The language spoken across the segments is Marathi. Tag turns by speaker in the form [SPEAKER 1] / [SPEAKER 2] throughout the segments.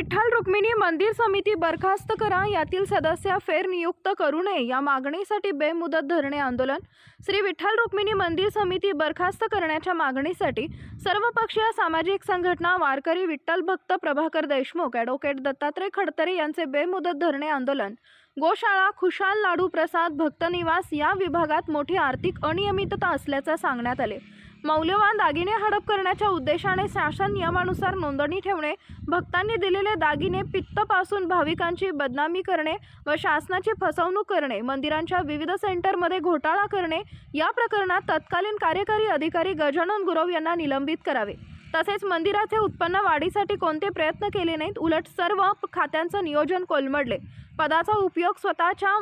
[SPEAKER 1] विठ्ठल रुक्मिणी मंदिर समिती बरखास्त करा. यातील सदस्य फेरनियुक्त करू नये. या मागणीसाठी बेमुदत धरणे आंदोलन. श्री विठ्ठल रुक्मिणी मंदिर समिती बरखास्त करण्याच्या मागणीसाठी सर्वपक्षीय सामाजिक संघटना वारकरी विठ्ठल भक्त प्रभाकर देशमुख ॲडव्होकेट दत्तात्रय खडतरे यांचे बेमुदत धरणे आंदोलन. गोशाळा खुशाल लाडू प्रसाद भक्तनिवास या विभागात मोठी आर्थिक अनियमितता असल्याचं सांगण्यात आले. मौल्यवान दागिने हडप करण्याच्या उद्देशाने शासन नियमानुसार नोंदणी ठेवणे भक्तांनी दिलेले दागिने पित्तपासून भाविकांची बदनामी करणे व शासनाची फसवणूक करणे मंदिरांच्या विविध सेंटरमध्ये घोटाळा करणे या प्रकरणात तत्कालीन कार्यकारी अधिकारी गजानन गुरव यांना निलंबित करावे. तसेच मंदिराचे उत्पन्न वाढीसाठी कोणते प्रयत्न केले नाहीत उलट सर्व खात्यांचं नियोजन कोलमडले. पदाचा उपयोग स्वतःच्या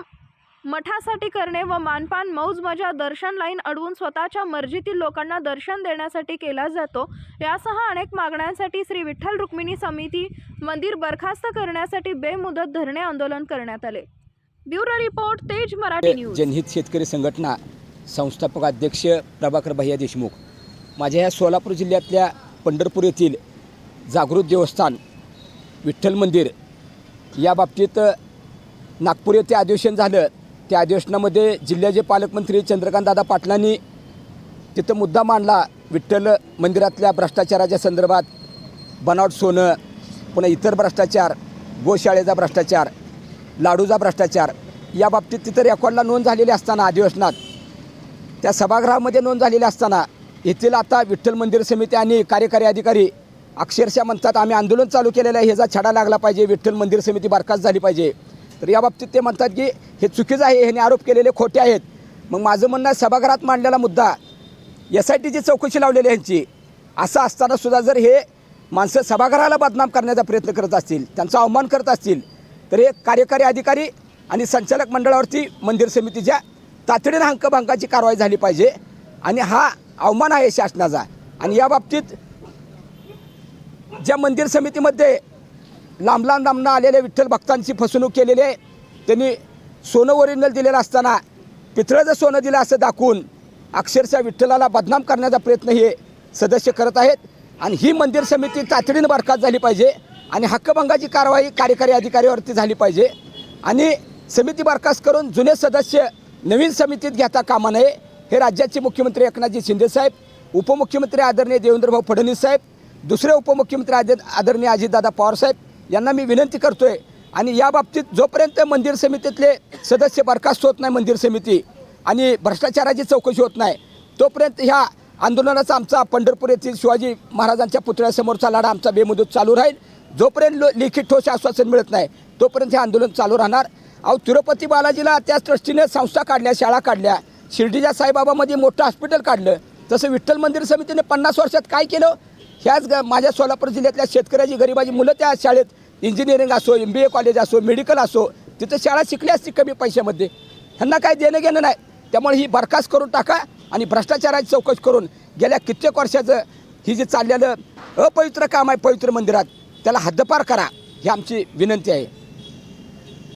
[SPEAKER 1] मठासाठी करणे व मानपान मौज मजा दर्शन लाईन अडवून स्वतःच्या मर्जीतील लोकांना दर्शन देण्यासाठी केला जातो. यासह अनेक मागण्यांसाठी श्री विठ्ठल रुक्मिणी समिती मंदिर बरखास्त करण्यासाठी बेमुदत धरणे आंदोलन करण्यात आले. ब्युरो रिपोर्ट तेज मराठी न्यूज.
[SPEAKER 2] जनहित शेतकरी संघटना संस्थापक अध्यक्ष प्रभाकर भैया देशमुख. माझ्या ह्या सोलापूर जिल्ह्यातल्या पंढरपूर येथील जागृत देवस्थान विठ्ठल मंदिर या बाबतीत नागपूर येथे अधिवेशन झालं. त्या अधिवेशनामध्ये जिल्ह्याचे पालकमंत्री चंद्रकांतदादा पाटलांनी तिथं मुद्दा मांडला. विठ्ठल मंदिरातल्या भ्रष्टाचाराच्या संदर्भात बनावट सोनं पुन्हा इतर भ्रष्टाचार गोशाळेचा भ्रष्टाचार लाडूचा भ्रष्टाचार या बाबतीत तिथं रेकॉर्डला नोंद झालेली असताना अधिवेशनात त्या सभागृहामध्ये नोंद झालेली असताना येथील आता विठ्ठल मंदिर समिती आणि कार्यकारी अधिकारी अक्षरशः म्हणतात आम्ही आंदोलन चालू केलेलं आहे ह्याचा छडा लागला पाहिजे विठ्ठल मंदिर समिती बरखास्त झाली पाहिजे. तर या बाबतीत ते म्हणतात की हे चुकीचं आहे ह्याने आरोप केलेले खोटे आहेत. मग माझं म्हणणं सभागृहात मांडलेला मुद्दा एस आय टीची चौकशी लावलेली ह्यांची असं असताना सुद्धा जर हे माणसं सभागृहाला बदनाम करण्याचा प्रयत्न करत असतील त्यांचा अवमान करत असतील तर हे कार्यकारी अधिकारी आणि संचालक मंडळावरती मंदिर समितीच्या तातडीनं हंकभंकाची कारवाई झाली पाहिजे आणि हा अवमान आहे शासनाचा. आणि या बाबतीत ज्या मंदिर समितीमध्ये लांब लांब लांबनं आलेल्या विठ्ठल भक्तांची फसवणूक केलेली आहे त्यांनी सोनं ओरिजिनल दिलेलं असताना पितळं सोनं दिलं असं दाखवून अक्षरशः विठ्ठलाला बदनाम करण्याचा प्रयत्न हे सदस्य करत आहेत. आणि ही मंदिर समिती तातडीनं बरखास्त झाली पाहिजे आणि हक्कभंगाची कारवाई कार्यकारी अधिकाऱ्यावरती झाली पाहिजे. आणि समिती बरखास्त करून जुने सदस्य नवीन समितीत घेता कामा नये हे राज्याचे मुख्यमंत्री एकनाथजी शिंदेसाहेब उपमुख्यमंत्री आदरणीय देवेंद्रभाऊ फडणवीस साहेब दुसरे उपमुख्यमंत्री आदर आदरणीय अजितदादा पवारसाहेब यांना मी विनंती करतो आहे आणि या बाबतीत जोपर्यंत मंदिर समितीतले सदस्य बरखास्त होत नाही मंदिर समिती आणि भ्रष्टाचाराची चौकशी होत नाही तोपर्यंत ह्या आंदोलनाचा आमचा पंढरपूर येथील शिवाजी महाराजांच्या पुतळ्यासमोरचा लढा आमचा बेमुदत चालू राहील. जोपर्यंत लो लिखित ठोस आश्वासन मिळत नाही तोपर्यंत हे आंदोलन चालू राहणार. अहो तिरुपती बालाजीला त्याच ट्रस्टीने संस्था काढल्या शाळा काढल्या शिर्डीच्या साईबाबामध्ये मोठं हॉस्पिटल काढलं. तसं विठ्ठल मंदिर समितीने पन्नास वर्षात काय केलं? ह्याच ग माझ्या सोलापूर जिल्ह्यातल्या शेतकऱ्याची गरिबाची मुलं त्या शाळेत इंजिनिअरिंग असो एम बी ए कॉलेज असो मेडिकल असो तिथं शाळा शिकली असती कमी पैशामध्ये. ह्यांना काय देणं घेणं नाही. त्यामुळे ही बरखास्त करून टाका आणि भ्रष्टाचाराची चौकशी करून गेल्या कित्येक वर्षाचं ही जे चाललेलं अपवित्र काम आहे पवित्र मंदिरात त्याला हद्दपार करा ही आमची विनंती आहे.